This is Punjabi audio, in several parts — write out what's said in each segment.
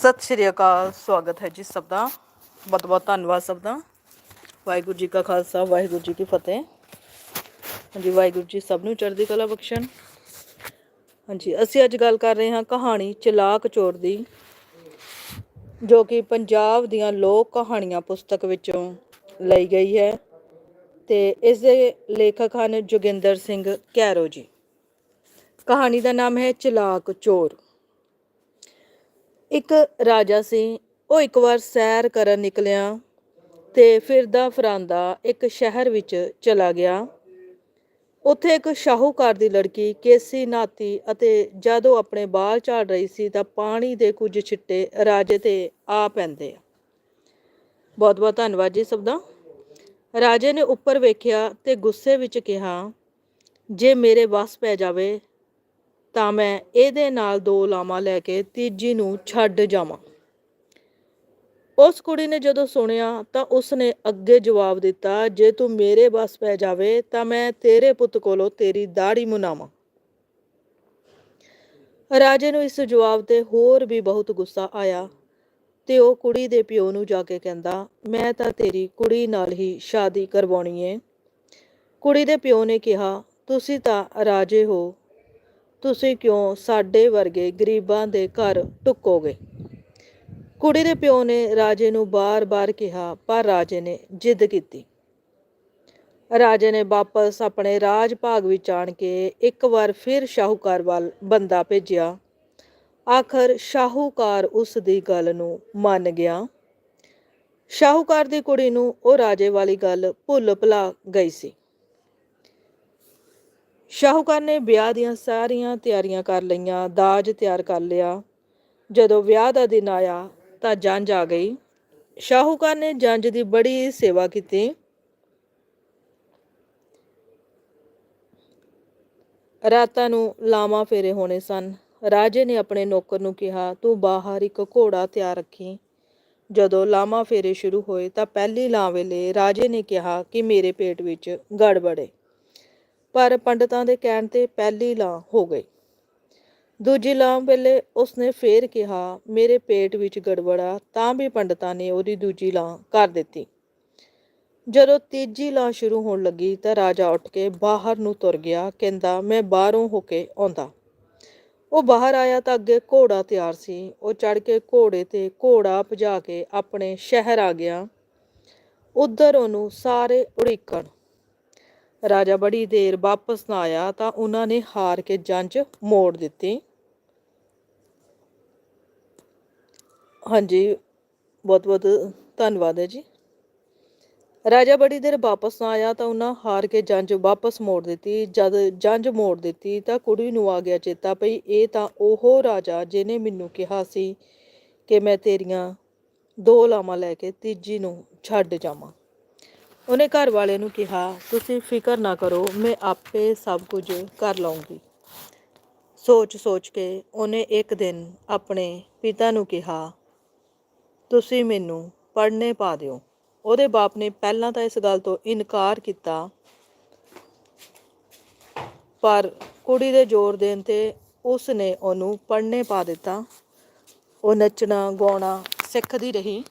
ਸਤਿ ਸ਼੍ਰੀ ਅਕਾਲ, ਸਵਾਗਤ ਹੈ ਜੀ ਸਭ ਦਾ। ਬਹੁਤ ਬਹੁਤ ਧੰਨਵਾਦ ਸਭ ਦਾ। ਵਾਹਿਗੁਰੂ ਜੀ ਕਾ ਖਾਲਸਾ, ਵਾਹਿਗੁਰੂ ਜੀ ਕੀ ਫਤਿਹ। ਹਾਂਜੀ, ਵਾਹਿਗੁਰੂ ਜੀ ਸਭ ਨੂੰ ਚੜ੍ਹਦੀ ਕਲਾ ਬਖਸ਼ਣ। ਹਾਂਜੀ, ਅਸੀਂ ਅੱਜ ਗੱਲ ਕਰ ਰਹੇ ਹਾਂ ਕਹਾਣੀ ਚਲਾਕ ਚੋਰ ਦੀ, ਜੋ ਕਿ ਪੰਜਾਬ ਦੀਆਂ ਲੋਕ ਕਹਾਣੀਆਂ ਪੁਸਤਕ ਵਿੱਚੋਂ ਲਈ ਗਈ ਹੈ ਤੇ ਇਸ ਦੇ ਲੇਖਕ ਹਨ ਜੋਗਿੰਦਰ ਸਿੰਘ ਕੈਰੋ ਜੀ। ਕਹਾਣੀ ਦਾ ਨਾਮ ਹੈ ਚਲਾਕ ਚੋਰ। ਇੱਕ ਰਾਜਾ ਸੀ, ਉਹ ਇੱਕ ਵਾਰ ਸੈਰ ਕਰਨ ਨਿਕਲਿਆ ਤੇ ਫਿਰਦਾ ਫਰਾਂਦਾ ਇੱਕ ਸ਼ਹਿਰ ਵਿੱਚ ਚਲਾ ਗਿਆ। ਉੱਥੇ ਇੱਕ ਸ਼ਾਹੂਕਾਰ ਦੀ ਲੜਕੀ, ਕੇਸੀ ਨਾਤੀ ਅਤੇ ਜਦੋਂ ਆਪਣੇ ਬਾਲ ਝਾੜ ਰਹੀ ਸੀ ਤਾਂ ਪਾਣੀ ਦੇ ਕੁਝ ਛਿੱਟੇ ਰਾਜੇ ਤੇ ਆ ਪੈਂਦੇ ਆ। ਬਹੁਤ ਬਹੁਤ ਧੰਨਵਾਦ ਜੀ ਸਭ ਦਾ। ਰਾਜੇ ਨੇ ਉੱਪਰ ਵੇਖਿਆ ਤੇ ਗੁੱਸੇ ਵਿੱਚ ਕਿਹਾ, ਜੇ ਮੇਰੇ ਵੱਸ ਪੈ ਜਾਵੇ ਤਾਂ ਮੈਂ ਇਹਦੇ ਨਾਲ ਦੋ ਲਾਵਾਂ ਲੈ ਕੇ ਤੀਜੀ ਨੂੰ ਛੱਡ ਜਾਵਾਂ। ਉਸ ਕੁੜੀ ਨੇ ਜਦੋਂ ਸੁਣਿਆ ਤਾਂ ਉਸਨੇ ਅੱਗੇ ਜਵਾਬ ਦਿੱਤਾ, ਜੇ ਤੂੰ ਮੇਰੇ ਬਸ ਪੈ ਜਾਵੇ ਤਾਂ ਮੈਂ ਤੇਰੇ ਪੁੱਤ ਕੋਲੋਂ ਤੇਰੀ ਦਾੜੀ ਮੁਨਾਵਾਂ। ਰਾਜੇ ਨੂੰ ਇਸ ਜਵਾਬ ਤੇ ਹੋਰ ਵੀ ਬਹੁਤ ਗੁੱਸਾ ਆਇਆ ਤੇ ਉਹ ਕੁੜੀ ਦੇ ਪਿਓ ਨੂੰ ਜਾ ਕੇ ਕਹਿੰਦਾ, ਮੈਂ ਤਾਂ ਤੇਰੀ ਕੁੜੀ ਨਾਲ ਹੀ ਸ਼ਾਦੀ ਕਰਵਾਉਣੀ ਏ। ਕੁੜੀ ਦੇ ਪਿਓ ਨੇ ਕਿਹਾ, ਤੁਸੀਂ ਤਾਂ ਰਾਜੇ ਹੋ ਤੁਸੀਂ ਕਿਉਂ ਸਾਡੇ ਵਰਗੇ ਗਰੀਬਾਂ ਦੇ ਘਰ ਟੁੱਕੋਗੇ ਕੁੜੀ ਦੇ ਪਿਓ ਨੇ ਰਾਜੇ ਨੂੰ ਬਾਰ-ਬਾਰ ਕਿਹਾ, ਪਰ ਰਾਜੇ ਨੇ ਜਿੱਦ ਕੀਤੀ। ਰਾਜੇ ਨੇ ਵਾਪਸ ਆਪਣੇ ਰਾਜ ਭਾਗ ਵਿੱਚ ਆਣ ਕੇ ਇੱਕ ਵਾਰ ਫਿਰ ਸ਼ਾਹੂਕਾਰ ਵੱਲ ਬੰਦਾ ਭੇਜਿਆ। ਆਖਰ ਸ਼ਾਹੂਕਾਰ ਉਸ ਦੀ ਗੱਲ ਨੂੰ ਮੰਨ ਗਿਆ। ਸ਼ਾਹੂਕਾਰ ਦੀ ਕੁੜੀ ਨੂੰ ਉਹ ਰਾਜੇ ਵਾਲੀ ਗੱਲ ਭੁੱਲ ਭੁਲਾ ਗਈ ਸੀ। ਸ਼ਾਹੂਕਾਰ ਨੇ ਵਿਆਹ ਦੀਆਂ ਸਾਰੀਆਂ ਤਿਆਰੀਆਂ ਕਰ ਲਈਆਂ, ਦਾਜ ਤਿਆਰ ਕਰ ਲਿਆ। ਜਦੋਂ ਵਿਆਹ ਦਾ ਦਿਨ ਆਇਆ ਤਾਂ ਜੰਜ ਆ ਗਈ। ਸ਼ਾਹੂਕਾਰ ਨੇ ਜੰਜ ਦੀ ਬੜੀ ਸੇਵਾ ਕੀਤੀ। ਰਾਤਾਂ ਨੂੰ ਲਾਵਾਂ ਫੇਰੇ ਹੋਣੇ ਸਨ। ਰਾਜੇ ਨੇ ਆਪਣੇ ਨੌਕਰ ਨੂੰ ਕਿਹਾ, ਤੂੰ ਬਾਹਰ ਇੱਕ ਘੋੜਾ ਤਿਆਰ ਰੱਖੀ। ਜਦੋਂ ਲਾਵਾਂ ਫੇਰੇ ਸ਼ੁਰੂ ਹੋਏ ਤਾਂ ਪਹਿਲੀ ਲਾਂ ਵੇਲੇ ਰਾਜੇ ਨੇ ਕਿਹਾ ਕਿ ਮੇਰੇ ਪੇਟ ਵਿੱਚ ਗੜਬੜ ਏ। ਪਰ ਪੰਡਤਾਂ ਦੇ ਕਹਿਣ ਤੇ ਪਹਿਲੀ ਲਾਂ ਹੋ ਗਈ। ਦੂਜੀ ਲਾਂ ਵੇਲੇ ਉਸਨੇ ਫੇਰ ਕਿਹਾ, ਮੇਰੇ ਪੇਟ ਵਿੱਚ ਗੜਬੜਾ, ਤਾਂ ਵੀ ਪੰਡਤਾਂ ਨੇ ਉਹਦੀ ਦੂਜੀ ਲਾਂ ਕਰ ਦਿੱਤੀ। ਜਦੋਂ ਤੀਜੀ ਲਾਂ ਸ਼ੁਰੂ ਹੋਣ ਲੱਗੀ ਤਾਂ ਰਾਜਾ ਉੱਠ ਕੇ ਬਾਹਰ ਨੂੰ ਤੁਰ ਗਿਆ, ਕਹਿੰਦਾ, ਮੈਂ ਬਾਹਰੋਂ ਹੋ ਕੇ ਆਉਂਦਾ। ਉਹ ਬਾਹਰ ਆਇਆ ਤਾਂ ਅੱਗੇ ਘੋੜਾ ਤਿਆਰ ਸੀ। ਉਹ ਚੜ ਕੇ ਘੋੜੇ ਤੇ ਘੋੜਾ ਭਜਾ ਕੇ ਆਪਣੇ ਸ਼ਹਿਰ ਆ ਗਿਆ। ਉਧਰ ਉਹਨੂੰ ਸਾਰੇ ਉੜੀਕਣ ਰਾਜਾ ਬੜੀ ਦੇਰ ਵਾਪਸ ਨਾ ਆਇਆ ਤਾਂ ਉਹਨਾਂ ਨੇ ਹਾਰ ਕੇ ਜੰਜ ਮੋੜ ਦਿੱਤੀ। ਹਾਂਜੀ ਬਹੁਤ ਬਹੁਤ ਧੰਨਵਾਦ ਹੈ ਜੀ। ਰਾਜਾ ਬੜੀ ਦੇਰ ਵਾਪਸ ਨਾ ਆਇਆ ਤਾਂ ਉਹਨਾਂ ਹਾਰ ਕੇ ਜੰਜ ਵਾਪਸ ਮੋੜ ਦਿੱਤੀ। ਜਦ ਜੰਜ ਮੋੜ ਦਿੱਤੀ ਤਾਂ ਕੁੜੀ ਨੂੰ ਆ ਗਿਆ ਚੇਤਾ ਪਈ ਇਹ ਤਾਂ ਉਹ ਰਾਜਾ ਜਿਹਨੇ ਮੈਨੂੰ ਕਿਹਾ ਸੀ ਕਿ ਮੈਂ ਤੇਰੀਆਂ ਦੋ ਲਾਵਾਂ ਲੈ ਕੇ ਤੀਜੀ ਨੂੰ ਛੱਡ ਜਾਵਾਂ। ਉਹਨੇ ਘਰ ਵਾਲੇ ਨੂੰ ਕਿਹਾ, ਤੁਸੀਂ ਫਿਕਰ ਨਾ ਕਰੋ, ਮੈਂ ਆਪੇ ਸਭ ਕੁਝ ਕਰ ਲਵਾਂਗੀ ਸੋਚ ਸੋਚ ਕੇ ਉਹਨੇ ਇੱਕ ਦਿਨ ਆਪਣੇ ਪਿਤਾ ਨੂੰ ਕਿਹਾ, ਤੁਸੀਂ ਮੈਨੂੰ ਪੜ੍ਹਨੇ ਪਾ ਦਿਓ। ਉਹਦੇ ਬਾਪ ਨੇ ਪਹਿਲਾਂ ਤਾਂ ਇਸ ਗੱਲ ਤੋਂ ਇਨਕਾਰ ਕੀਤਾ, ਪਰ ਕੁੜੀ ਦੇ ਜ਼ੋਰ ਦੇਣ ਤੇ ਉਸ ਨੇ ਉਹਨੂੰ ਪੜ੍ਹਨੇ ਪਾ ਦਿੱਤਾ। ਉਹ ਨੱਚਣਾ, ਗਾਉਣਾ ਸਿੱਖਦੀ ਰਹੀ।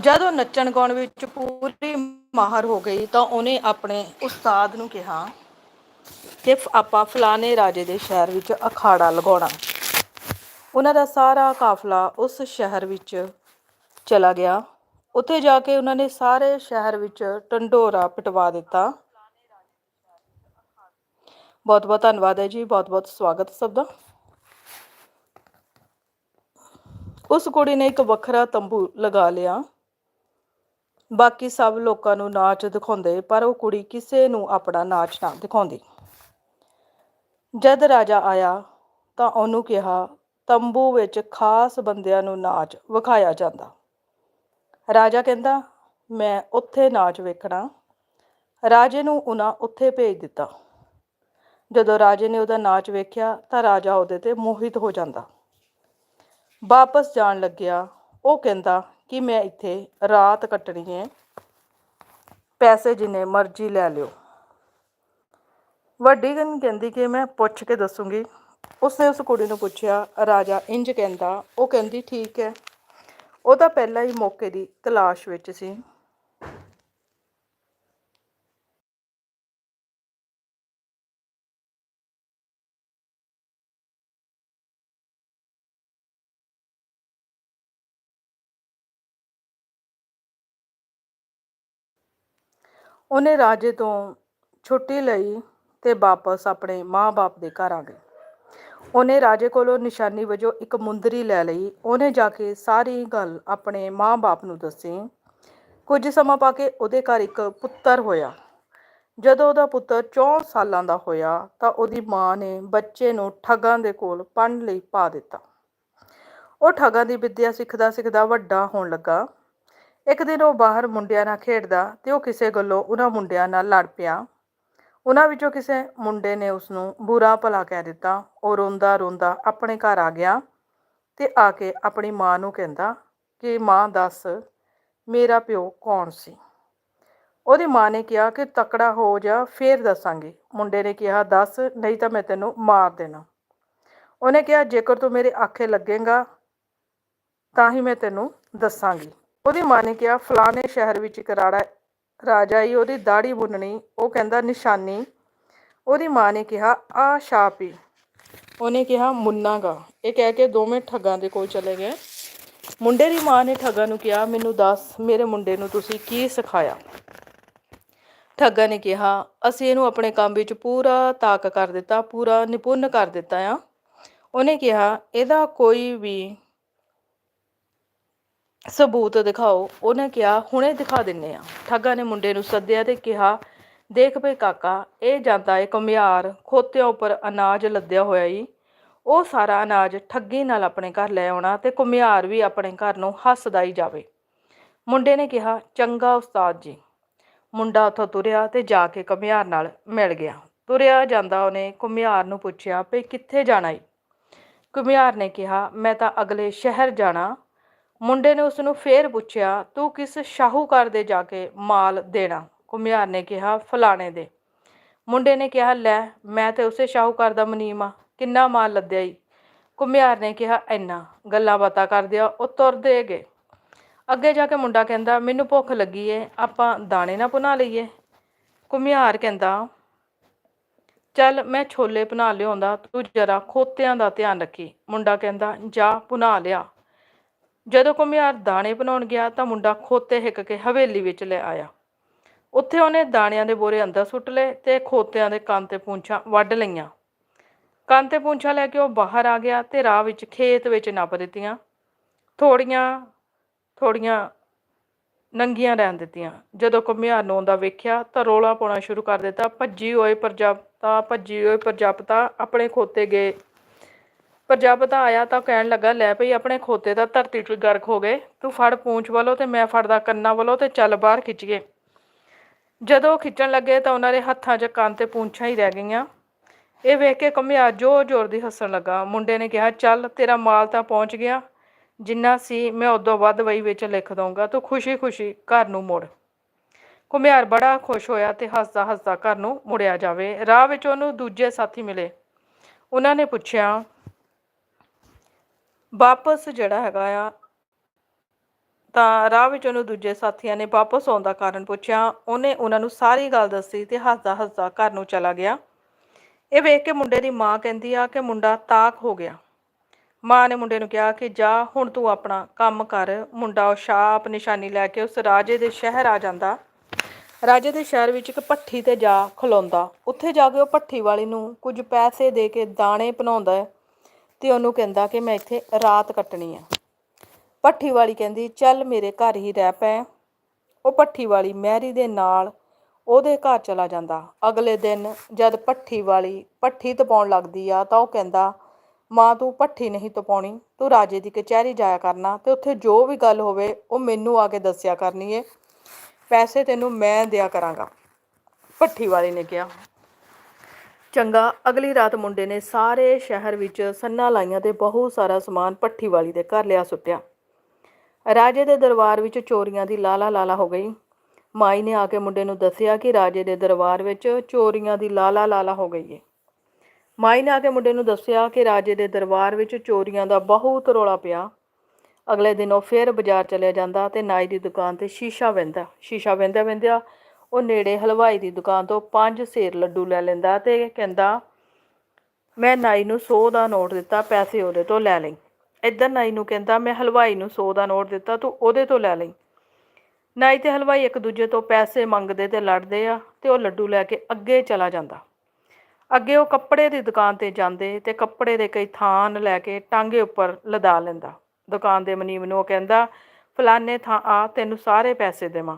ਜਦੋਂ ਨੱਚਣ ਗਾਉਣ ਵਿੱਚ ਪੂਰੀ ਮਾਹਰ ਹੋ ਗਈ ਤਾਂ ਉਹਨੇ ਆਪਣੇ ਉਸਤਾਦ ਨੂੰ ਕਿਹਾ ਕਿ ਆਪਾਂ ਫਲਾਣੇ ਰਾਜੇ ਦੇ ਸ਼ਹਿਰ ਵਿੱਚ ਅਖਾੜਾ ਲਗਾਉਣਾ। ਉਹਨਾਂ ਦਾ ਸਾਰਾ ਕਾਫਲਾ ਉਸ ਸ਼ਹਿਰ ਵਿੱਚ ਚਲਾ ਗਿਆ। ਉੱਥੇ ਜਾ ਕੇ ਉਹਨਾਂ ਨੇ ਸਾਰੇ ਸ਼ਹਿਰ ਵਿੱਚ ਟੰਡੋਰਾ ਪਟਵਾ ਦਿੱਤਾ। ਬਹੁਤ ਬਹੁਤ ਧੰਨਵਾਦ ਹੈ ਜੀ ਬਹੁਤ ਬਹੁਤ ਸਵਾਗਤ ਸਭ ਦਾ। ਉਸ ਕੁੜੀ ਨੇ ਇੱਕ ਵੱਖਰਾ ਤੰਬੂ ਲਗਾ ਲਿਆ। ਬਾਕੀ ਸਭ ਲੋਕਾਂ ਨੂੰ ਨਾਚ ਦਿਖਾਉਂਦੇ, ਪਰ ਉਹ ਕੁੜੀ ਕਿਸੇ ਨੂੰ ਆਪਣਾ ਨਾਚ ਨਾ ਦਿਖਾਉਂਦੀ। ਜਦ ਰਾਜਾ ਆਇਆ, ਤਾਂ ਉਹਨੂੰ ਕਿਹਾ, ਤੰਬੂ ਵਿੱਚ ਖਾਸ ਬੰਦਿਆਂ ਨੂੰ ਨਾਚ ਵਿਖਾਇਆ ਜਾਂਦਾ। ਰਾਜਾ ਕਹਿੰਦਾ, ਮੈਂ ਉੱਥੇ ਨਾਚ ਵੇਖਣਾ। ਰਾਜੇ ਨੂੰ ਉਹਨਾਂ ਉੱਥੇ ਭੇਜ ਦਿੱਤਾ। ਜਦੋਂ ਰਾਜੇ ਨੇ ਉਹਦਾ ਨਾਚ ਵੇਖਿਆ, ਤਾਂ ਰਾਜਾ ਉਹਦੇ ਤੇ ਮੋਹਿਤ ਹੋ ਜਾਂਦਾ। ਵਾਪਸ ਜਾਣ ਲੱਗਿਆ। ਉਹ ਕਹਿੰਦਾ ਕਿ ਮੈਂ ਇੱਥੇ ਰਾਤ ਕੱਟਣੀ ਹੈ। ਪੈਸੇ ਜਿੰਨੇ ਮਰਜ਼ੀ ਲੈ ਲਿਓ। ਵੱਡੀ ਗਨ ਕਹਿੰਦੀ ਕਿ ਮੈਂ ਪੁੱਛ ਕੇ ਦੱਸੂਗੀ। ਉਸਨੇ ਉਸ ਕੁੜੀ ਨੂੰ ਪੁੱਛਿਆ, ਰਾਜਾ, ਇੰਜ ਕਹਿੰਦਾ। ਉਹ ਕਹਿੰਦੀ, ਠੀਕ ਹੈ। ਉਹ ਤਾਂ ਪਹਿਲਾਂ ਹੀ ਮੌਕੇ ਦੀ ਤਲਾਸ਼ ਵਿੱਚ ਸੀ। ਉਹਨੇ ਰਾਜੇ ਤੋਂ ਛੁੱਟੀ ਲਈ ਤੇ ਵਾਪਸ ਆਪਣੇ ਮਾਂ-ਬਾਪ ਦੇ ਘਰ ਆ ਗਈ। ਉਹਨੇ ਰਾਜੇ ਕੋਲੋਂ ਨਿਸ਼ਾਨੀ ਵਜੋਂ ਇੱਕ ਮੁੰਦਰੀ ਲੈ ਲਈ। ਉਹਨੇ ਜਾ ਕੇ ਸਾਰੀ ਗੱਲ ਆਪਣੇ ਮਾਂ-ਬਾਪ ਨੂੰ ਦੱਸੀ। ਕੁਝ ਸਮਾਂ ਪਾ ਕੇ ਉਹਦੇ ਘਰ ਇੱਕ ਪੁੱਤਰ ਹੋਇਆ। ਜਦੋਂ ਉਹਦਾ ਪੁੱਤਰ 4 ਸਾਲਾਂ ਦਾ ਹੋਇਆ ਤਾਂ ਉਹਦੀ ਮਾਂ ਨੇ ਬੱਚੇ ਨੂੰ ਠੱਗਾਂ ਦੇ ਕੋਲ ਪੜ੍ਹਨ ਲਈ ਪਾ ਦਿੱਤਾ। ਉਹ ਠੱਗਾਂ ਦੀ ਵਿੱਦਿਆ ਸਿੱਖਦਾ ਸਿੱਖਦਾ ਵੱਡਾ ਹੋਣ ਲੱਗਾ। ਇੱਕ ਦਿਨ ਉਹ ਬਾਹਰ ਮੁੰਡਿਆਂ ਨਾਲ ਖੇਡਦਾ ਤੇ ਉਹ ਕਿਸੇ ਗੱਲੋਂ ਉਹਨਾਂ ਮੁੰਡਿਆਂ ਨਾਲ ਲੜ ਪਿਆ। ਉਹਨਾਂ ਵਿੱਚੋਂ ਕਿਸੇ ਮੁੰਡੇ ਨੇ ਉਸ ਨੂੰ ਬੁਰਾ ਭਲਾ ਕਹਿ ਦਿੱਤਾ। ਉਹ ਰੋਂਦਾ ਰੋਂਦਾ ਆਪਣੇ ਘਰ ਆ ਗਿਆ ਤੇ ਆ ਕੇ ਆਪਣੀ ਮਾਂ ਨੂੰ ਕਹਿੰਦਾ ਕਿ ਮਾਂ ਦੱਸ, ਮੇਰਾ ਪਿਓ ਕੌਣ ਸੀ? ਉਹਦੀ ਮਾਂ ਨੇ ਕਿਹਾ ਕਿ ਤਕੜਾ ਹੋ ਜਾ, ਫੇਰ ਦੱਸਾਂਗੀ। ਮੁੰਡੇ ਨੇ ਕਿਹਾ, ਦੱਸ, ਨਹੀਂ ਤਾਂ ਮੈਂ ਤੈਨੂੰ ਮਾਰ ਦੇਣਾ। ਉਹਨੇ ਕਿਹਾ, ਜੇਕਰ ਤੂੰ ਮੇਰੇ ਆਖੇ ਲੱਗੇਗਾ ਤਾਂ ਹੀ ਮੈਂ ਤੈਨੂੰ ਦੱਸਾਂਗੀ। ਉਹਦੀ ਮਾਂ ਨੇ ਕਿਹਾ ਫਲਾਣੇ ਸ਼ਹਿਰ ਵਿੱਚ ਇੱਕ ਰਾੜਾ ਰਾਜਾ ਹੀ ਉਹਦੀ ਦਾੜੀ ਬੁੰਨਣੀ ਉਹ ਕਹਿੰਦਾ ਨਿਸ਼ਾਨੀ। ਉਹਦੀ ਮਾਂ ਨੇ ਕਿਹਾ, ਆ ਸ਼ਾਪੀ ਉਹਨੇ ਕਿਹਾ ਮੁੰਨਾਗਾ ਇਹ ਕਹਿ ਕੇ ਦੋਵੇਂ ਠੱਗਾਂ ਦੇ ਕੋਲ ਚਲੇ ਗਏ। ਮੁੰਡੇ ਦੀ ਮਾਂ ਨੇ ਠੱਗਾਂ ਨੂੰ ਕਿਹਾ, ਮੈਨੂੰ ਦੱਸ, ਮੇਰੇ ਮੁੰਡੇ ਨੂੰ ਤੁਸੀਂ ਕੀ ਸਿਖਾਇਆ? ਠੱਗਾਂ ਨੇ ਕਿਹਾ, ਅਸੀਂ ਇਹਨੂੰ ਆਪਣੇ ਕੰਮ ਵਿੱਚ ਪੂਰਾ ਤਾਕ ਕਰ ਦਿੱਤਾ, ਪੂਰਾ ਨਿਪੁੰਨ ਕਰ ਦਿੱਤਾ ਆ। ਉਹਨੇ ਕਿਹਾ, ਇਹਦਾ ਕੋਈ ਵੀ ਸਬੂਤ ਦਿਖਾਓ। ਉਹਨੇ ਕਿਹਾ, ਹੁਣੇ ਦਿਖਾ ਦਿੰਨੇ ਆ। ਠੱਗਾ ਨੇ ਮੁੰਡੇ ਨੂੰ ਸੱਦਿਆ ਤੇ ਕਿਹਾ, ਦੇਖ ਭਈ ਕਾਕਾ, ਇਹ ਜਾਂਦਾ ਏ ਕਮਿਆਰ ਖੋਤਿਆਂ ਉੱਪਰ ਅਨਾਜ ਲੱਦਿਆ ਹੋਇਆ ਈ। ਉਹ ਸਾਰਾ ਅਨਾਜ ਠੱਗੀ ਨਾਲ ਆਪਣੇ ਘਰ ਲੈ ਆਉਣਾ ਤੇ ਕੁਮਿਆਰ ਵੀ ਆਪਣੇ ਘਰ ਨੂੰ ਹੱਸਦਾ ਹੀ ਜਾਵੇ। ਮੁੰਡੇ ਨੇ ਕਿਹਾ, ਚੰਗਾ ਉਸਤਾਦ ਜੀ। ਮੁੰਡਾ ਉੱਥੋਂ ਤੁਰਿਆ ਤੇ ਜਾ ਕੇ ਕੁਮਿਆਰ ਨਾਲ ਮਿਲ ਗਿਆ। ਤੁਰਿਆ ਜਾਂਦਾ ਉਹਨੇ ਕੁਮਿਆਰ ਨੂੰ ਪੁੱਛਿਆ ਭਈ ਕਿੱਥੇ ਜਾਣਾ ਈ? ਕੁਮਿਆਰ ਨੇ ਕਿਹਾ, ਮੈਂ ਤਾਂ ਅਗਲੇ ਸ਼ਹਿਰ ਜਾਣਾ। ਮੁੰਡੇ ਨੇ ਉਸ ਨੂੰ ਫੇਰ ਪੁੱਛਿਆ, ਤੂੰ ਕਿਸ ਸ਼ਾਹੂਕਾਰ ਦੇ ਜਾ ਕੇ ਮਾਲ ਦੇਣਾ? ਕੁਮਿਆਰ ਨੇ ਕਿਹਾ, ਫਲਾਣੇ ਦੇ। ਮੁੰਡੇ ਨੇ ਕਿਹਾ, ਲੈ, ਮੈਂ ਤੇ ਉਸੇ ਸ਼ਾਹੂਕਾਰ ਦਾ ਮਨੀਮ ਆ, ਕਿੰਨਾ ਮਾਲ ਲੱਦਿਆ ਈ? ਕੁਮਿਆਰ ਨੇ ਕਿਹਾ, ਇੰਨਾ, ਗੱਲਾਂ ਬਾਤਾਂ ਕਰਦਿਆ ਉਹ ਤੁਰਦੇ ਗਏ। ਅੱਗੇ ਜਾ ਕੇ ਮੁੰਡਾ ਕਹਿੰਦਾ, ਮੈਨੂੰ ਭੁੱਖ ਲੱਗੀ ਏ, ਆਪਾਂ ਦਾਣੇ ਨਾ ਭੁਨਾ ਲਈਏ? ਕੁਮਿਆਰ ਕਹਿੰਦਾ, ਚੱਲ, ਮੈਂ ਛੋਲੇ ਬਣਾ ਲਿਆਉਂਦਾ, ਤੂੰ ਜਰਾ ਖੋਤਿਆਂ ਦਾ ਧਿਆਨ ਰੱਖੀ। ਮੁੰਡਾ ਕਹਿੰਦਾ, ਜਾ ਭੁਨਾ ਲਿਆ। ਜਦੋਂ ਕੁਮਿਆਰ ਦਾਣੇ ਬਣਾਉਣ ਗਿਆ ਤਾਂ ਮੁੰਡਾ ਖੋਤੇ ਹਿੱਕ ਕੇ ਹਵੇਲੀ ਵਿੱਚ ਲੈ ਆਇਆ। ਉੱਥੇ ਉਹਨੇ ਦਾਣਿਆਂ ਦੇ ਬੋਰੇ ਅੰਦਰ ਸੁੱਟ ਲਏ ਤੇ ਖੋਤਿਆਂ ਦੇ ਕੰਨ ਤੇ ਪੂੰਛਾਂ ਵੱਢ ਲਈਆਂ। ਕੰਨ ਤੇ ਪੂੰਛਾਂ ਲੈ ਕੇ ਉਹ ਬਾਹਰ ਆ ਗਿਆ ਤੇ ਰਾਹ ਵਿੱਚ ਖੇਤ ਵਿੱਚ ਨੱਪ ਦਿੱਤੀਆਂ। ਥੋੜੀਆਂ ਥੋੜੀਆਂ ਨੰਗੀਆਂ ਰਹਿਣ ਦਿੱਤੀਆਂ। ਜਦੋਂ ਕੁਮਿਆਰ ਨੂੰ ਆਉਂਦਾ ਵੇਖਿਆ ਤਾਂ ਰੋਲਾ ਪਾਉਣਾ ਸ਼ੁਰੂ ਕਰ ਦਿੱਤਾ। ਭੱਜੀ ਹੋਏ ਪ੍ਰਜਾਪਤਾ ਭੱਜੀ ਹੋਏ ਪ੍ਰਜਾਪਤਾ ਆਪਣੇ ਖੋਤੇ ਗਏ। ਪਰ ਪ੍ਰਜਾਪਤਾ ਆਇਆ ਤਾਂ ਕਹਿਣ ਲੱਗਾ, ਲੈ ਭਈ, ਆਪਣੇ ਖੋਤੇ ਦਾ ਧਰਤੀ 'ਚ ਗਰਕ ਹੋ ਗਏ। ਤੂੰ ਫੜ ਪੂੰਛ ਵੱਲੋਂ ਤੇ ਮੈਂ ਫੜਦਾ ਕੰਨਾਂ ਵੱਲੋਂ ਤੇ ਚੱਲ ਬਾਹਰ ਖਿੱਚੀਏ ਜਦੋਂ ਉਹ ਖਿੱਚਣ ਲੱਗੇ ਤਾਂ ਉਹਨਾਂ ਦੇ ਹੱਥਾਂ 'ਚ ਕੰਨ ਤੇ ਪੂੰਛਾਂ ਹੀ ਰਹਿ ਗਈਆਂ। ਇਹ ਵੇਖ ਕੇ ਕਮਿਆ ਜ਼ੋਰ ਜ਼ੋਰ ਦੀ ਹੱਸਣ ਲੱਗਾ। ਮੁੰਡੇ ਨੇ ਕਿਹਾ, ਚੱਲ, ਤੇਰਾ ਮਾਲ ਤਾਂ ਪਹੁੰਚ ਗਿਆ। ਜਿੰਨਾ ਸੀ, ਮੈਂ ਉਦੋਂ ਵੱਧ ਵਈ ਵਿੱਚ ਲਿਖ ਦਊਂਗਾ। ਤੂੰ ਖੁਸ਼ੀ-ਖੁਸ਼ੀ ਘਰ ਨੂੰ ਮੁੜ। ਕੁਮਿਆਰ ਬੜਾ ਖੁਸ਼ ਹੋਇਆ ਤੇ ਹੱਸਦਾ ਹੱਸਦਾ ਘਰ ਨੂੰ ਮੁੜਿਆ ਜਾਵੇ। ਰਾਹ ਵਿੱਚ ਉਹਨੂੰ ਦੂਜੇ ਸਾਥੀ ਮਿਲੇ। ਉਹਨਾਂ ਨੇ ਪੁੱਛਿਆ ਵਾਪਸ ਜਿਹੜਾ ਹੈਗਾ ਆ, ਤਾਂ ਰਾਹ ਵਿੱਚ ਉਹਨੂੰ ਦੂਜੇ ਸਾਥੀਆਂ ਨੇ ਵਾਪਸ ਆਉਣ ਦਾ ਕਾਰਨ ਪੁੱਛਿਆ। ਉਹਨੇ ਉਹਨਾਂ ਨੂੰ ਸਾਰੀ ਗੱਲ ਦੱਸੀ ਤੇ ਹੱਸਦਾ ਹੱਸਦਾ ਘਰ ਨੂੰ ਚਲਾ ਗਿਆ। ਇਹ ਵੇਖ ਕੇ ਮੁੰਡੇ ਦੀ ਮਾਂ ਕਹਿੰਦੀ ਆ ਕਿ ਮੁੰਡਾ ਤਾਕ ਹੋ ਗਿਆ। ਮਾਂ ਨੇ ਮੁੰਡੇ ਨੂੰ ਕਿਹਾ ਕਿ ਜਾ, ਹੁਣ ਤੂੰ ਆਪਣਾ ਕੰਮ ਕਰ। ਮੁੰਡਾ ਉਹ ਸ਼ਾਪ ਨਿਸ਼ਾਨੀ ਲੈ ਕੇ ਉਸ ਰਾਜੇ ਦੇ ਸ਼ਹਿਰ ਆ ਜਾਂਦਾ। ਰਾਜੇ ਦੇ ਸ਼ਹਿਰ ਵਿੱਚ ਇੱਕ ਭੱਠੀ ਤੇ ਜਾ ਖਲੋਂਦਾ। ਉੱਥੇ ਜਾ ਕੇ ਉਹ ਭੱਠੀ ਵਾਲੀ ਨੂੰ ਕੁਝ ਪੈਸੇ ਦੇ ਕੇ ਦਾਣੇ ਬਣਾਉਂਦਾ ਤੇ ਉਹਨੂੰ ਕਹਿੰਦਾ ਕਿ ਮੈਂ ਇੱਥੇ ਰਾਤ ਕੱਟਣੀ ਆ। ਭੱਠੀ ਵਾਲੀ ਕਹਿੰਦੀ, ਚੱਲ ਮੇਰੇ ਘਰ ਹੀ ਰਹਿ ਪੈ। ਉਹ ਭੱਠੀ ਵਾਲੀ ਮਹਿਰੀ ਦੇ ਨਾਲ ਉਹਦੇ ਘਰ ਚਲਾ ਜਾਂਦਾ। ਅਗਲੇ ਦਿਨ ਜਦ ਭੱਠੀ ਵਾਲੀ ਭੱਠੀ ਤਪਾਉਣ ਲੱਗਦੀ ਆ, ਤਾਂ ਉਹ ਕਹਿੰਦਾ, ਮਾਂ, ਤੂੰ ਭੱਠੀ ਨਹੀਂ ਤਪਾਉਣੀ। ਤੂੰ ਰਾਜੇ ਦੀ ਕਚਹਿਰੀ ਜਾਇਆ ਕਰਨਾ ਤੇ ਉੱਥੇ ਜੋ ਵੀ ਗੱਲ ਹੋਵੇ, ਉਹ ਮੈਨੂੰ ਆ ਕੇ ਦੱਸਿਆ ਕਰਨੀ ਏ। ਪੈਸੇ ਤੈਨੂੰ ਮੈਂ ਦਿਆ ਕਰਾਂਗਾ। ਭੱਠੀ ਵਾਲੀ ਨੇ ਕਿਹਾ। ਚੰਗਾ, ਅਗਲੀ ਰਾਤ ਮੁੰਡੇ ਨੇ ਸਾਰੇ ਸ਼ਹਿਰ ਵਿੱਚ ਸੰਨਾਂ ਲਾਈਆਂ ਤੇ ਬਹੁਤ ਸਾਰਾ ਸਮਾਨ ਭੱਠੀ ਵਾਲੀ ਦੇ ਘਰ ਲਿਆ ਸੁੱਟਿਆ। ਰਾਜੇ ਦੇ ਦਰਬਾਰ ਵਿੱਚ ਚੋਰੀਆਂ ਦੀ ਲਾਲਾ ਲਾਲਾ ਹੋ ਗਈ। ਮਾਈ ਨੇ ਆ ਕੇ ਮੁੰਡੇ ਨੂੰ ਦੱਸਿਆ ਕਿ ਰਾਜੇ ਦੇ ਦਰਬਾਰ ਵਿੱਚ ਚੋਰੀਆਂ ਦੀ ਲਾਲਾ ਲਾਲਾ ਹੋ ਗਈ ਹੈ ਮਾਈ ਨੇ ਆ ਕੇ ਮੁੰਡੇ ਨੂੰ ਦੱਸਿਆ ਕਿ ਰਾਜੇ ਦੇ ਦਰਬਾਰ ਵਿੱਚ ਚੋਰੀਆਂ ਦਾ ਬਹੁਤ ਰੌਲਾ ਪਿਆ। ਅਗਲੇ ਦਿਨ ਉਹ ਫਿਰ ਬਾਜ਼ਾਰ ਚਲਿਆ ਜਾਂਦਾ ਤੇ ਨਾਈ ਦੀ ਦੁਕਾਨ ਤੇ ਸ਼ੀਸ਼ਾ ਵਹਿੰਦਾ ਸ਼ੀਸ਼ਾ ਵਹਿੰਦਾ ਵਹਿੰਦਿਆ ਉਹ ਨੇੜੇ ਹਲਵਾਈ ਦੀ ਦੁਕਾਨ ਤੋਂ ਪੰਜ ਸੇਰ ਲੱਡੂ ਲੈ ਲੈਂਦਾ ਤੇ ਕਹਿੰਦਾ, ਮੈਂ ਨਾਈ ਨੂੰ 100 ਦਾ ਨੋਟ ਦਿੱਤਾ, ਪੈਸੇ ਉਹਦੇ ਤੋਂ ਲੈ ਲਈ। ਇੱਧਰ ਨਾਈ ਨੂੰ ਕਹਿੰਦਾ, ਮੈਂ ਹਲਵਾਈ ਨੂੰ 100 ਦਾ ਨੋਟ ਦਿੱਤਾ, ਤੂੰ ਉਹਦੇ ਤੋਂ ਲੈ ਲਈ। ਨਾਈ ਤੇ ਹਲਵਾਈ ਇੱਕ ਦੂਜੇ ਤੋਂ ਪੈਸੇ ਮੰਗਦੇ ਤੇ ਲੜਦੇ ਆ ਤੇ ਉਹ ਲੱਡੂ ਲੈ ਕੇ ਅੱਗੇ ਚਲਾ ਜਾਂਦਾ। ਅੱਗੇ ਉਹ ਕੱਪੜੇ ਦੀ ਦੁਕਾਨ ਤੇ ਜਾਂਦੇ ਤੇ ਕੱਪੜੇ ਦੇ ਕਈ ਥਾਨ ਲੈ ਕੇ ਟਾਂਗੇ ਉੱਪਰ ਲਦਾ ਲੈਂਦਾ। ਦੁਕਾਨ ਦੇ ਮਨੀਮ ਨੂੰ ਉਹ ਕਹਿੰਦਾ, ਫਲਾਣੇ ਥਾਂ ਆ, ਤੈਨੂੰ ਸਾਰੇ ਪੈਸੇ ਦੇਵਾਂ।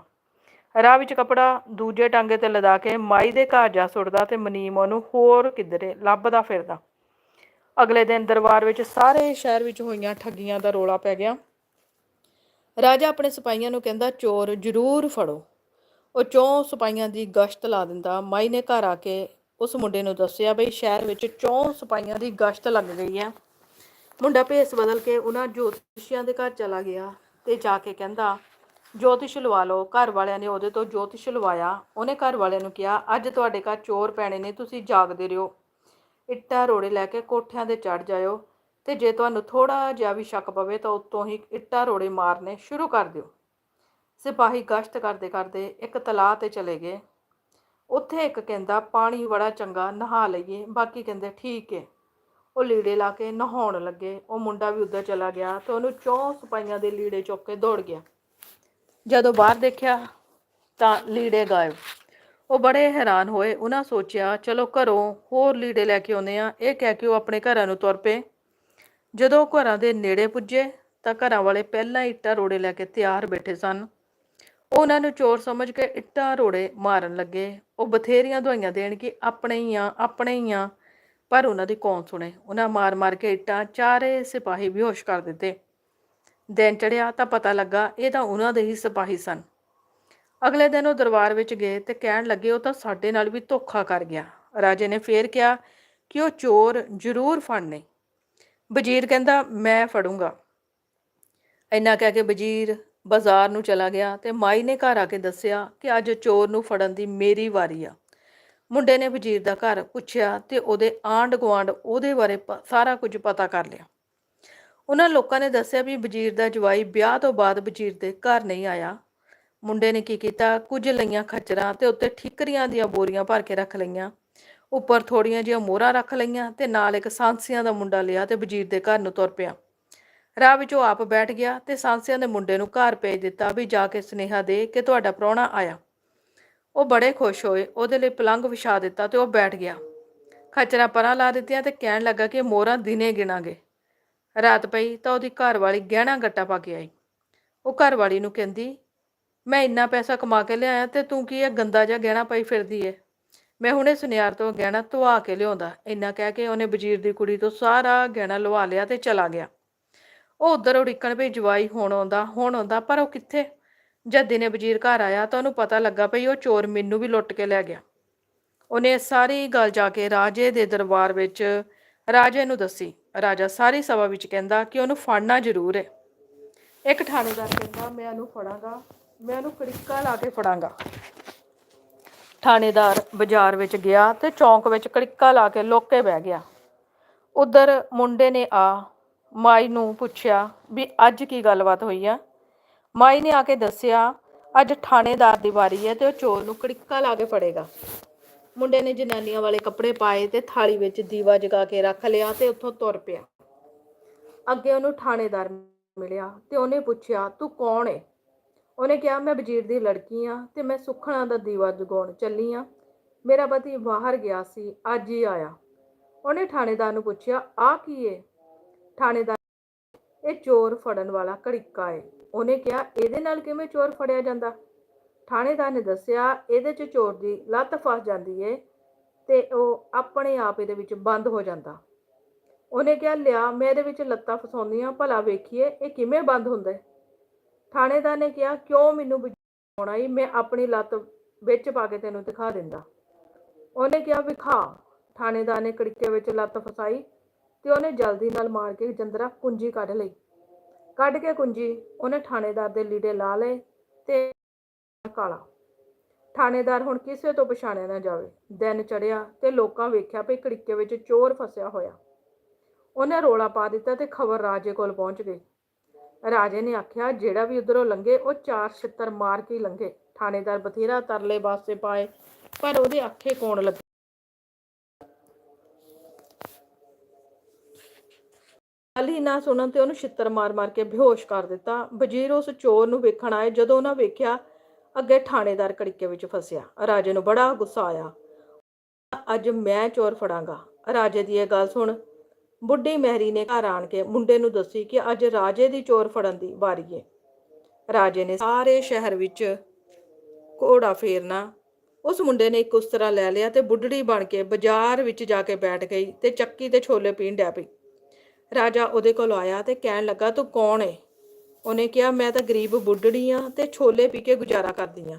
ਰਾਹ ਵਿੱਚ ਕਪੜਾ ਦੂਜੇ ਟਾਂਗੇ ਤੇ ਲਦਾ ਕੇ ਮਾਈ ਦੇ ਘਰ ਜਾ ਸੁੱਟਦਾ ਤੇ ਮਨੀਮ ਉਹਨੂੰ ਹੋਰ ਕਿਧਰੇ ਲੱਭਦਾ ਫਿਰਦਾ। ਅਗਲੇ ਦਿਨ ਦਰਬਾਰ ਵਿੱਚ ਸਾਰੇ ਸ਼ਹਿਰ ਵਿੱਚ ਹੋਈਆਂ ਠੱਗੀਆਂ ਦਾ ਰੋਲਾ ਪੈ ਗਿਆ। ਰਾਜਾ ਆਪਣੇ ਸਿਪਾਹੀਆਂ ਨੂੰ ਕਹਿੰਦਾ, ਚੋਰ ਜ਼ਰੂਰ ਫੜੋ। ਉਹ ਚੌਂ ਸਿਪਾਹੀਆਂ ਦੀ ਗਸ਼ਤ ਲਾ ਦਿੰਦਾ। ਮਾਈ ਨੇ ਘਰ ਆ ਕੇ ਉਸ ਮੁੰਡੇ ਨੂੰ ਦੱਸਿਆ, ਬਈ ਸ਼ਹਿਰ ਵਿੱਚ ਚੌਂ ਸਿਪਾਹੀਆਂ ਦੀ ਗਸ਼ਤ ਲੱਗ ਗਈ ਹੈ। ਮੁੰਡਾ ਭੇਸ ਬਦਲ ਕੇ ਉਹਨਾਂ ਜੋਤਿਸ਼ੀਆਂ ਦੇ ਘਰ ਚਲਾ ਗਿਆ ਤੇ ਜਾ ਕੇ ਕਹਿੰਦਾ ਜੋਤਿਸ਼ ਲਵਾ ਲਓ, ਘਰ ਵਾਲਿਆਂ ਨੇ ਉਹਦੇ ਤੋਂ ਜੋਤਿਸ਼ ਲਵਾਇਆ, ਉਹਨੇ ਘਰ ਵਾਲਿਆਂ ਨੂੰ ਕਿਹਾ, ਅੱਜ ਤੁਹਾਡੇ ਘਰ ਚੋਰ ਪੈਣੇ ਨੇ, ਤੁਸੀਂ ਜਾਗਦੇ ਰਹੋ। ਇੱਟਾਂ ਰੋੜੇ ਲੈ ਕੇ ਕੋਠਿਆਂ ਦੇ ਚੜ ਜਾਇਓ ਤੇ ਜੇ ਤੁਹਾਨੂੰ ਥੋੜਾ ਜਿਹਾ ਵੀ ਸ਼ੱਕ ਪਵੇ ਤਾਂ ਉੱਤੋਂ ਹੀ ਇੱਟਾਂ ਰੋੜੇ ਮਾਰਨੇ ਸ਼ੁਰੂ ਕਰ ਦਿਓ। ਸਿਪਾਹੀ ਗਸ਼ਤ ਕਰਦੇ ਕਰਦੇ ਇੱਕ ਤਲਾਅ ਤੇ ਚਲੇ ਗਏ। ਉੱਥੇ ਇੱਕ ਕਹਿੰਦਾ, ਪਾਣੀ ਬੜਾ ਚੰਗਾ, ਨਹਾ ਲਈਏ। ਬਾਕੀ ਕਹਿੰਦੇ, ਠੀਕ ਹੈ ਉਹ ਲੀੜੇ ਲਾ ਕੇ ਨਹਾਉਣ ਲੱਗੇ। ਉਹ ਮੁੰਡਾ ਵੀ ਉੱਧਰ ਚਲਾ ਗਿਆ ਤੇ ਉਹਨੂੰ ਚੌਂ ਸਿਪਾਹੀਆਂ ਦੇ ਲੀੜੇ ਚੁੱਕ ਕੇ ਦੌੜ ਗਿਆ। ਜਦੋਂ ਬਾਹਰ ਦੇਖਿਆ ਤਾਂ ਲੀੜੇ ਗਾਇਬ। ਉਹ ਬੜੇ ਹੈਰਾਨ ਹੋਏ। ਉਹਨਾਂ ਸੋਚਿਆ, ਚਲੋ ਘਰੋਂ ਹੋਰ ਲੀੜੇ ਲੈ ਕੇ ਆਉਂਦੇ ਆ ਇਹ ਕਹਿ ਕੇ ਉਹ ਆਪਣੇ ਘਰਾਂ ਨੂੰ ਤੁਰ ਪਏ। ਜਦੋਂ ਉਹ ਘਰਾਂ ਦੇ ਨੇੜੇ ਪੁੱਜੇ ਤਾਂ ਘਰਾਂ ਵਾਲੇ ਪਹਿਲਾਂ ਇੱਟਾਂ ਰੋੜੇ ਲੈ ਕੇ ਤਿਆਰ ਬੈਠੇ ਸਨ। ਉਹ ਉਹਨਾਂ ਨੂੰ ਚੋਰ ਸਮਝ ਕੇ ਇੱਟਾਂ ਰੋੜੇ ਮਾਰਨ ਲੱਗੇ। ਉਹ ਬਥੇਰੀਆਂ ਦਵਾਈਆਂ ਦੇਣ ਕਿ ਆਪਣੇ ਹੀ ਆ ਆਪਣੇ ਹੀ ਆ ਪਰ ਉਹਨਾਂ ਦੀ ਕੌਣ ਸੁਣੇ? ਉਹਨਾਂ ਮਾਰ ਮਾਰ ਕੇ ਇੱਟਾਂ ਚਾਰੇ ਸਿਪਾਹੀ ਬੇਹੋਸ਼ ਕਰ ਦਿੱਤੇ। ਦਿਨ ਚੜਿਆ ਤਾਂ ਪਤਾ ਲੱਗਾ ਇਹ ਤਾਂ ਉਹਨਾਂ ਦੇ ਹੀ ਸਿਪਾਹੀ ਸਨ। ਅਗਲੇ ਦਿਨ ਉਹ ਦਰਬਾਰ ਵਿੱਚ ਗਏ ਤੇ ਕਹਿਣ ਲੱਗੇ, ਉਹ ਤਾਂ ਸਾਡੇ ਨਾਲ ਵੀ ਧੋਖਾ ਕਰ ਗਿਆ। ਰਾਜੇ ਨੇ ਫੇਰ ਕਿਹਾ ਕਿ ਉਹ ਚੋਰ ਜ਼ਰੂਰ ਫੜਨੇ। ਵਜ਼ੀਰ ਕਹਿੰਦਾ, ਮੈਂ ਫੜੂੰਗਾ। ਇੰਨਾ ਕਹਿ ਕੇ ਵਜ਼ੀਰ ਬਾਜ਼ਾਰ ਨੂੰ ਚਲਾ ਗਿਆ ਤੇ ਮਾਈ ਨੇ ਘਰ ਆ ਕੇ ਦੱਸਿਆ ਕਿ ਅੱਜ ਚੋਰ ਨੂੰ ਫੜਨ ਦੀ ਮੇਰੀ ਵਾਰੀ ਆ। ਮੁੰਡੇ ਨੇ ਵਜ਼ੀਰ ਦਾ ਘਰ ਪੁੱਛਿਆ ਤੇ ਉਹਦੇ ਆਂਢ ਗੁਆਂਢ ਉਹਦੇ ਬਾਰੇ ਸਾਰਾ ਕੁਝ ਪਤਾ ਕਰ ਲਿਆ। ਉਹਨਾਂ ਲੋਕਾਂ ਨੇ ਦੱਸਿਆ ਵੀ ਵਜ਼ੀਰ ਦਾ ਜਵਾਈ ਵਿਆਹ ਤੋਂ ਬਾਅਦ ਵਜ਼ੀਰ ਦੇ ਘਰ ਨਹੀਂ ਆਇਆ। ਮੁੰਡੇ ਨੇ ਕੀ ਕੀਤਾ? ਕੁਝ ਲਈਆਂ ਖੱਚਰਾਂ ਤੇ ਉੱਤੇ ਠਿਕਰੀਆਂ ਦੀਆਂ ਬੋਰੀਆਂ ਭਰ ਕੇ ਰੱਖ ਲਈਆਂ। ਉੱਪਰ ਥੋੜੀਆਂ ਜਿਹੀਆਂ ਮੋਹਰਾਂ ਰੱਖ ਲਈਆਂ ਤੇ ਨਾਲ ਇੱਕ ਸਾਂਸੀਆਂ ਦਾ ਮੁੰਡਾ ਲਿਆ ਤੇ ਵਜ਼ੀਰ ਦੇ ਘਰ ਨੂੰ ਤੁਰ ਪਿਆ। ਰਾਹ ਵਿੱਚ ਉਹ ਆਪ ਬੈਠ ਗਿਆ ਤੇ ਸਾਂਸੀਆਂ ਦੇ ਮੁੰਡੇ ਨੂੰ ਘਰ ਭੇਜ ਦਿੱਤਾ ਵੀ ਜਾ ਕੇ ਸੁਨੇਹਾ ਦੇ ਕਿ ਤੁਹਾਡਾ ਪ੍ਰਾਹੁਣਾ ਆਇਆ। ਉਹ ਬੜੇ ਖੁਸ਼ ਹੋਏ, ਉਹਦੇ ਲਈ ਪਲੰਘ ਵਿਛਾ ਦਿੱਤਾ ਤੇ ਉਹ ਬੈਠ ਗਿਆ। ਖੱਚਰਾਂ ਪਰਾਂ ਲਾ ਦਿੱਤੀਆਂ ਤੇ ਕਹਿਣ ਲੱਗਾ ਕਿ ਮੋਹਰਾਂ ਦਿਨੇ ਗਿਣਾਂਗੇ। ਰਾਤ ਪਈ ਤਾਂ ਉਹਦੀ ਘਰ ਵਾਲੀ ਗਹਿਣਾ ਗੱਟਾ ਪਾ ਕੇ ਆਈ। ਉਹ ਘਰ ਵਾਲੀ ਨੂੰ ਕਹਿੰਦੀ, ਮੈਂ ਇੰਨਾ ਪੈਸਾ ਕਮਾ ਕੇ ਲਿਆਇਆ ਤੇ ਤੂੰ ਕੀ ਇਹ ਗੰਦਾ ਜਿਹਾ ਗਹਿਣਾ ਪਾਈ ਫਿਰਦੀ ਏ? ਮੈਂ ਹੁਣੇ ਸੁਨਿਆਰ ਤੋਂ ਗਹਿਣਾ ਧਵਾ ਕੇ ਲਿਆਉਂਦਾ। ਇੰਨਾ ਕਹਿ ਕੇ ਉਹਨੇ ਵਜ਼ੀਰ ਦੀ ਕੁੜੀ ਤੋਂ ਸਾਰਾ ਗਹਿਣਾ ਲਵਾ ਲਿਆ ਤੇ ਚਲਾ ਗਿਆ। ਉਹ ਉਧਰ ਉਡੀਕਣ ਵੀ ਜਵਾਈ ਹੁਣ ਆਉਂਦਾ ਹੁਣ ਆਉਂਦਾ, ਪਰ ਉਹ ਕਿੱਥੇ? ਜਦ ਦਿਨੇ ਵਜ਼ੀਰ ਘਰ ਆਇਆ ਤਾਂ ਉਹਨੂੰ ਪਤਾ ਲੱਗਾ ਭਈ ਉਹ ਚੋਰ ਮੈਨੂੰ ਵੀ ਲੁੱਟ ਕੇ ਲੈ ਗਿਆ। ਉਹਨੇ ਸਾਰੀ ਗੱਲ ਜਾ ਕੇ ਰਾਜੇ ਦੇ ਦਰਬਾਰ ਵਿੱਚ ਰਾਜੇ ਨੂੰ ਦੱਸੀ, ਰਾਜਾ ਸਾਰੀ ਸਭਾ ਵਿੱਚ ਕਹਿੰਦਾ ਕਿ ਉਹਨੂੰ ਫੜਨਾ ਜ਼ਰੂਰ ਹੈ। ਇੱਕ ਥਾਣੇਦਾਰ ਕਹਿੰਦਾ, ਮੈਂ ਉਹਨੂੰ ਫੜਾਂਗਾ, ਮੈਂ ਉਹਨੂੰ ਕੜਿੱਕਾ ਲਾ ਕੇ ਫੜਾਂਗਾ। ਥਾਣੇਦਾਰ ਬਾਜ਼ਾਰ ਵਿੱਚ ਗਿਆ ਤੇ ਚੌਂਕ ਵਿੱਚ ਕੜਿੱਕਾ ਲਾ ਕੇ ਲੁੱਕ ਬਹਿ ਗਿਆ। ਉਧਰ ਮੁੰਡੇ ਨੇ ਆ, ਮਾਈ ਨੂੰ ਪੁੱਛਿਆ ਵੀ ਅੱਜ ਕੀ ਗੱਲਬਾਤ ਹੋਈ ਆ? ਮਾਈ ਨੇ ਆ ਕੇ ਦੱਸਿਆ, ਅੱਜ ਥਾਣੇਦਾਰ ਦੀ ਵਾਰੀ ਹੈ ਤੇ ਉਹ ਚੋਰ ਨੂੰ ਕੜਿੱਕਾ ਲਾ ਕੇ ਫੜੇਗਾ। ਮੁੰਡੇ ਨੇ ਜਨਾਨੀਆਂ ਵਾਲੇ ਕੱਪੜੇ ਪਾਏ ਤੇ ਥਾਲੀ ਵਿੱਚ ਦੀਵਾ ਜਗਾ ਕੇ ਰੱਖ ਲਿਆ ਤੇ ਉੱਥੋਂ ਤੁਰ ਪਿਆ। ਅੱਗੇ ਉਹਨੂੰ ਥਾਣੇਦਾਰ ਮਿਲਿਆ ਤੇ ਉਹਨੇ ਪੁੱਛਿਆ, ਤੂੰ ਕੌਣ ਏ? ਉਹਨੇ ਕਿਹਾ, ਮੈਂ ਵਜ਼ੀਰ ਦੀ ਲੜਕੀ ਆ ਤੇ ਮੈਂ ਸੁਖਣਾ ਦਾ ਦੀਵਾ ਜਗਾਉਣ ਚੱਲੀ ਆ। ਮੇਰਾ ਪਤੀ ਬਾਹਰ ਗਿਆ ਸੀ, ਅੱਜ ਹੀ ਆਇਆ। ਉਹਨੇ ਥਾਣੇਦਾਰ ਨੂੰ ਪੁੱਛਿਆ ਆ ਕੀ ਏ? ਥਾਣੇਦਾਰ ਇਹ ਚੋਰ ਫੜਨ ਵਾਲਾ ਘੜਿੱਕਾ ਏ। ਉਹਨੇ ਕਿਹਾ, ਇਹਦੇ ਨਾਲ ਕਿਵੇਂ ਚੋਰ ਫੜਿਆ ਜਾਂਦਾ? ਥਾਣੇਦਾਰ ਨੇ ਦੱਸਿਆ, ਇਹਦੇ 'ਚ ਚੋਰ ਦੀ ਲੱਤ ਫਸ ਜਾਂਦੀ ਏ ਤੇ ਉਹ ਆਪਣੇ ਆਪ ਇਹਦੇ ਵਿੱਚ ਬੰਦ ਹੋ ਜਾਂਦਾ। ਉਹਨੇ ਕਿਹਾ, ਲਿਆ, ਮੈਂ ਇਹਦੇ ਵਿੱਚ ਲੱਤਾਂ ਫਸਾਉਂਦੀ ਆ ਭਲਾ ਵੇਖੀਏ ਇਹ ਕਿਵੇਂ ਬੰਦ ਹੁੰਦਾ। ਥਾਣੇਦਾਰ ਨੇ ਕਿਹਾ, ਕਿਉਂ ਮੈਨੂੰ ਬਚਾਉਣਾ ਈ? ਮੈਂ ਆਪਣੀ ਲੱਤ ਵਿੱਚ ਪਾ ਕੇ ਤੈਨੂੰ ਦਿਖਾ ਦਿੰਦਾ। ਉਹਨੇ ਕਿਹਾ, ਵਿਖਾ। ਥਾਣੇਦਾਰ ਨੇ ਕੜਿੱਕੇ ਵਿੱਚ ਲੱਤ ਫਸਾਈ ਤੇ ਉਹਨੇ ਜਲਦੀ ਨਾਲ ਮਾਰ ਕੇ ਜੰਦਰਾ ਕੁੰਜੀ ਕੱਢ ਲਈ। ਕੱਢ ਕੇ ਕੁੰਜੀ ਉਹਨੇ ਥਾਣੇਦਾਰ ਦੇ ਲੀੜੇ ਲਾ ਲਏ ਤੇ ਕਾਲਾ। ਥਾਣੇਦਾਰ ਹੁਣ ਕਿਸੇ ਤੋਂ ਪਛਾਣਿਆ ਨਾ ਜਾਵੇ। ਦਿਨ ਚੜਿਆ ਤੇ ਲੋਕਾਂ ਵੇਖਿਆ ਵੀ ਕੜਿੱਕੇ ਵਿੱਚ ਚੋਰ ਫਸਿਆ ਹੋਇਆ। ਉਹਨੇ ਰੋਲਾ ਪਾ ਦਿੱਤਾ ਤੇ ਖਬਰ ਰਾਜੇ ਕੋਲ ਪਹੁੰਚ ਗਈ। ਰਾਜੇ ਨੇ ਆਖਿਆ, ਜਿਹੜਾ ਵੀ ਉਧਰੋਂ ਲੰਘੇ, ਉਹ ਚਾਰ ਛਿੱਤਰ ਮਾਰ ਕੇ ਲੰਘੇ। ਥਾਣੇਦਾਰ ਬਥੇਰਾ ਤਰਲੇ ਵਾਸਤੇ ਪਾਏ, ਪਰ ਉਹਦੇ ਅੱਖੇ ਕੌਣ ਲੱਗੇ? ਗੱਲ ਹੀ ਨਾ ਸੁਣਨ ਤੇ ਉਹਨੂੰ ਛਿੱਤਰ ਮਾਰ-ਮਾਰ ਕੇ ਬੇਹੋਸ਼ ਕਰ ਦਿੱਤਾ। ਵਜ਼ੀਰ ਉਸ ਚੋਰ ਨੂੰ ਵੇਖਣ ਆਏ। ਜਦੋਂ ਉਹਨਾਂ ਵੇਖਿਆ ਅੱਗੇ ਥਾਣੇਦਾਰ ਕੜਿੱਕੇ ਵਿੱਚ ਫਸਿਆ। ਰਾਜੇ ਨੂੰ ਬੜਾ ਗੁੱਸਾ ਆਇਆ। ਅੱਜ ਮੈਂ ਚੋਰ ਫੜਾਂਗਾ। ਰਾਜੇ ਦੀ ਇਹ ਗੱਲ ਸੁਣ, ਬੁੱਢੀ ਮਹਿਰੀ ਨੇ ਘਰ ਆਣ ਕੇ ਮੁੰਡੇ ਨੂੰ ਦੱਸੀ ਕਿ ਅੱਜ ਰਾਜੇ ਦੀ ਚੋਰ ਫੜਨ ਦੀ ਵਾਰੀ ਏ। ਰਾਜੇ ਨੇ ਸਾਰੇ ਸ਼ਹਿਰ ਵਿੱਚ ਘੋੜਾ ਫੇਰਨਾ, ਉਸ ਮੁੰਡੇ ਨੇ ਇੱਕ ਉਸਤਰਾ ਲੈ ਲਿਆ ਤੇ ਬੁੱਢੜੀ ਬਣ ਕੇ ਬਾਜ਼ਾਰ ਵਿੱਚ ਜਾ ਕੇ ਬੈਠ ਗਈ ਤੇ ਚੱਕੀ ਤੇ ਛੋਲੇ ਪੀਣ ਡੈ ਪਈ। ਰਾਜਾ ਉਹਦੇ ਕੋਲ ਆਇਆ ਤੇ ਕਹਿਣ ਲੱਗਾ, ਤੂੰ ਕੌਣ ਏ? ਉਹਨੇ ਕਿਹਾ, ਮੈਂ ਤਾਂ ਗਰੀਬ ਬੁੱਢੜੀ ਆ ਤੇ ਛੋਲੇ ਪੀ ਕੇ ਗੁਜ਼ਾਰਾ ਕਰਦੀ ਆ।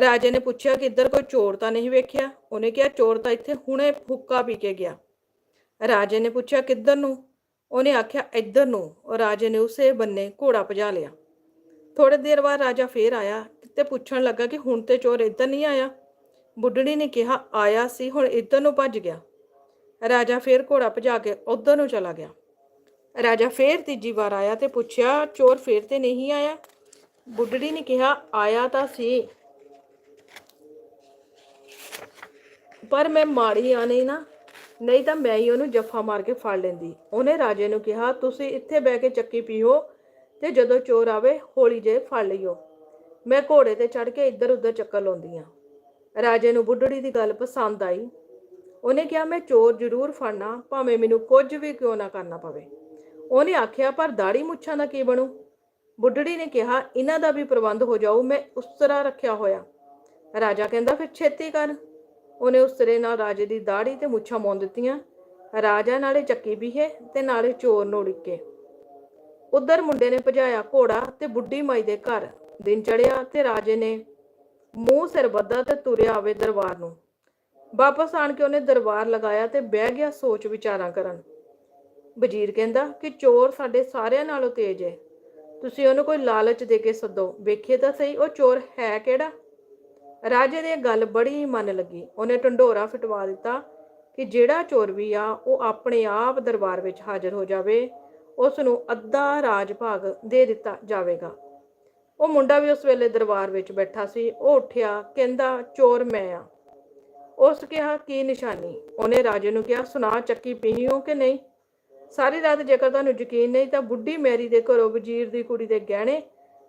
ਰਾਜੇ ਨੇ ਪੁੱਛਿਆ ਕਿ ਇੱਧਰ ਕੋਈ ਚੋਰ ਤਾਂ ਨਹੀਂ ਵੇਖਿਆ? ਉਹਨੇ ਕਿਹਾ, ਚੋਰ ਤਾਂ ਇੱਥੇ ਹੁਣੇ ਹੁੱਕਾ ਪੀ ਕੇ ਗਿਆ। ਰਾਜੇ ਨੇ ਪੁੱਛਿਆ, ਕਿੱਧਰ ਨੂੰ? ਉਹਨੇ ਆਖਿਆ, ਇੱਧਰ ਨੂੰ। ਰਾਜੇ ਨੇ ਉਸੇ ਬੰਨੇ ਘੋੜਾ ਭਜਾ ਲਿਆ। ਥੋੜੇ ਦੇਰ ਬਾਅਦ ਰਾਜਾ ਫੇਰ ਆਇਆ ਤੇ ਪੁੱਛਣ ਲੱਗਾ ਕਿ ਹੁਣ ਤੇ ਚੋਰ ਇੱਧਰ ਨਹੀਂ ਆਇਆ? ਬੁੱਢੜੀ ਨੇ ਕਿਹਾ, ਆਇਆ ਸੀ, ਹੁਣ ਇੱਧਰ ਨੂੰ ਭੱਜ ਗਿਆ। ਰਾਜਾ ਫੇਰ ਘੋੜਾ ਭਜਾ ਕੇ ਉੱਧਰ ਨੂੰ ਚਲਾ ਗਿਆ। ਰਾਜਾ ਫੇਰ ਤੀਜੀ ਵਾਰ ਆਇਆ ਤੇ ਪੁੱਛਿਆ, ਚੋਰ ਫੇਰ ਤੇ ਨਹੀਂ ਆਇਆ? ਬੁੱਢੜੀ ਨੇ ਕਿਹਾ, ਆਇਆ ਤਾਂ ਸੀ। ਪਰ ਮੈਂ ਮਾੜੀ ਆ ਨਾ, ਨਹੀਂ ਤਾਂ ਮੈਂ ਹੀ ਉਹਨੂੰ ਜੱਫਾ ਮਾਰ ਕੇ ਫੜ ਲੈਂਦੀ। ਉਹਨੇ ਰਾਜੇ ਨੂੰ ਕਿਹਾ, ਤੁਸੀਂ ਇੱਥੇ ਬਹਿ ਕੇ ਚੱਕੀ ਪੀਓ ਤੇ ਜਦੋਂ ਚੋਰ ਆਵੇ, ਹੌਲੀ ਜੇ ਫੜ ਲਈਓ। ਮੈਂ ਘੋੜੇ ਤੇ ਚੜ ਕੇ ਇੱਧਰ ਉੱਧਰ ਚੱਕਰ ਲਾਉਂਦੀ ਆ। ਰਾਜੇ ਨੂੰ ਬੁੱਢੜੀ ਦੀ ਗੱਲ ਪਸੰਦ ਆਈ। ਉਹਨੇ ਕਿਹਾ, ਮੈਂ ਚੋਰ ਜ਼ਰੂਰ ਫੜਨਾ, ਭਾਵੇਂ ਮੈਨੂੰ ਕੁਝ ਵੀ ਕਿਉਂ ਨਾ ਕਰਨਾ ਪਵੇ। ਉਹਨੇ ਆਖਿਆ, ਪਰ ਦਾੜੀ ਮੁੱਛਾਂ ਦਾ ਕੀ ਬਣੂ? ਬੁੱਢੜੀ ਨੇ ਕਿਹਾ, ਇਹਨਾਂ ਦਾ ਵੀ ਪ੍ਰਬੰਧ ਹੋ ਜਾਊ, ਮੈਂ ਉਸ ਤਰ੍ਹਾਂ ਰੱਖਿਆ ਹੋਇਆ। ਰਾਜਾ ਕਹਿੰਦਾ, ਫਿਰ ਛੇਤੀ ਕਰ। ਉਹਨੇ ਉਸ ਤਰ੍ਹਾਂ ਨਾਲ ਰਾਜੇ ਦੀ ਦਾੜੀ ਤੇ ਮੁੱਛਾਂ ਮੋਨ ਦਿੱਤੀਆਂ। ਰਾਜਾ ਨਾਲੇ ਚੱਕੀ ਬੀਹੇ ਤੇ ਨਾਲੇ ਚੋਰ ਨੂੰ ਉੜੀਕੇ ਉਧਰ ਮੁੰਡੇ ਨੇ ਭਜਾਇਆ ਘੋੜਾ ਤੇ ਬੁੱਢੀ ਮਾਈ ਦੇ ਘਰ। ਦਿਨ ਚੜਿਆ ਤੇ ਰਾਜੇ ਨੇ ਮੂੰਹ ਸਿਰ ਬੱਧਾ ਤੇ ਤੁਰਿਆ ਆਵੇ ਦਰਬਾਰ ਨੂੰ। ਵਾਪਸ ਆਣ ਕੇ ਉਹਨੇ ਦਰਬਾਰ ਲਗਾਇਆ ਤੇ ਬਹਿ ਗਿਆ ਸੋਚ ਵਿਚਾਰਾਂ ਕਰਨ। ਵਜ਼ੀਰ ਕਹਿੰਦਾ ਕਿ ਚੋਰ ਸਾਡੇ ਸਾਰਿਆਂ ਨਾਲੋਂ ਤੇਜ਼ ਹੈ। ਤੁਸੀਂ ਉਹਨੂੰ ਕੋਈ ਲਾਲਚ ਦੇ ਕੇ ਸੱਦੋ। ਵੇਖੀਏ ਤਾਂ ਸਹੀ, ਉਹ ਚੋਰ ਹੈ ਕਿਹੜਾ? ਰਾਜੇ ਦੀ ਇਹ ਗੱਲ ਬੜੀ ਮਨ ਲੱਗੀ। ਉਹਨੇ ਢੰਡੋਰਾ ਫਟਵਾ ਦਿੱਤਾ ਕਿ ਜਿਹੜਾ ਚੋਰ ਵੀ ਆ, ਉਹ ਆਪਣੇ ਆਪ ਦਰਬਾਰ ਵਿੱਚ ਹਾਜ਼ਰ ਹੋ ਜਾਵੇ ਉਸ ਨੂੰ ਅੱਧਾ ਰਾਜ ਭਾਗ ਦੇ ਦਿੱਤਾ ਜਾਵੇਗਾ। ਉਹ ਮੁੰਡਾ ਵੀ ਉਸ ਵੇਲੇ ਦਰਬਾਰ ਵਿੱਚ ਬੈਠਾ ਸੀ। ਉਹ ਉੱਠਿਆ, ਕਹਿੰਦਾ, ਚੋਰ ਮੈਂ ਆ। ਉਸ ਕਿਹਾ, ਕੀ ਨਿਸ਼ਾਨੀ? ਉਹਨੇ ਰਾਜੇ ਨੂੰ ਕਿਹਾ, ਸੁਣਾ, ਚੱਕੀ ਪੀਓ ਕਿ ਨਹੀਂ? ਸਾਰੀ ਰਾਤ ਜੇਕਰ ਤੁਹਾਨੂੰ ਯਕੀਨ ਨਹੀਂ, ਤਾਂ ਬੁੱਢੀ ਮੈਰੀ ਦੇ ਘਰੋਂ ਵਜ਼ੀਰ ਦੀ ਕੁੜੀ ਦੇ ਗਹਿਣੇ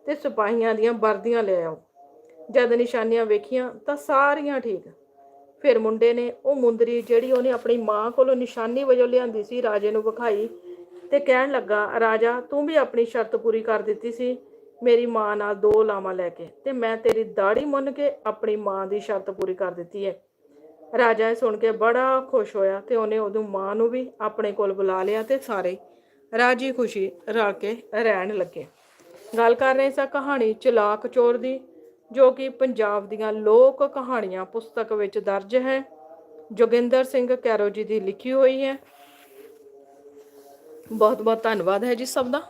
ਤੇ ਸਿਪਾਹੀਆਂ ਦੀਆਂ ਵਰਦੀਆਂ ਲੈ ਆਓ। ਜਦ ਨਿਸ਼ਾਨੀਆਂ ਵੇਖੀਆਂ, ਤਾਂ ਸਾਰੀਆਂ ਠੀਕ। ਫਿਰ ਮੁੰਡੇ ਨੇ ਉਹ ਮੁੰਦਰੀ ਜਿਹੜੀ ਉਹਨੇ ਆਪਣੀ ਮਾਂ ਕੋਲੋਂ ਨਿਸ਼ਾਨੀ ਵਜੋਂ ਲਿਆਂਦੀ ਸੀ, ਰਾਜੇ ਨੂੰ ਵਿਖਾਈ ਤੇ ਕਹਿਣ ਲੱਗਾ, ਰਾਜਾ, ਤੂੰ ਵੀ ਆਪਣੀ ਸ਼ਰਤ ਪੂਰੀ ਕਰ ਦਿੱਤੀ ਸੀ। ਮੇਰੀ ਮਾਂ ਨਾਲ ਦੋ ਲਾਵਾਂ ਲੈ ਕੇ ਤੇ ਮੈਂ ਤੇਰੀ ਦਾੜੀ ਮੁੰਨ ਕੇ ਆਪਣੀ ਮਾਂ ਦੀ ਸ਼ਰਤ ਪੂਰੀ ਕਰ ਦਿੱਤੀ ਹੈ। ਰਾਜਾ ਇਹ ਸੁਣ ਕੇ ਬੜਾ ਖੁਸ਼ ਹੋਇਆ ਤੇ ਉਹਨੇ ਉਦੋਂ ਮਾਂ ਨੂੰ ਵੀ ਆਪਣੇ ਕੋਲ ਬੁਲਾ ਲਿਆ ਤੇ ਸਾਰੇ ਰਾਜੀ ਖੁਸ਼ੀ ਰਲ ਕੇ ਰਹਿਣ ਲੱਗੇ। ਗੱਲ ਕਰ ਰਹੇ ਸਾਂ ਕਹਾਣੀ ਚਲਾਕ ਚੋਰ ਦੀ, ਜੋ ਕਿ ਪੰਜਾਬ ਦੀਆਂ ਲੋਕ ਕਹਾਣੀਆਂ ਪੁਸਤਕ ਵਿੱਚ ਦਰਜ ਹੈ। ਜੋਗਿੰਦਰ ਸਿੰਘ ਕੈਰੋ ਜੀ ਦੀ ਲਿਖੀ ਹੋਈ ਹੈ। ਬਹੁਤ ਬਹੁਤ ਧੰਨਵਾਦ ਹੈ ਜੀ ਸਭ ਦਾ।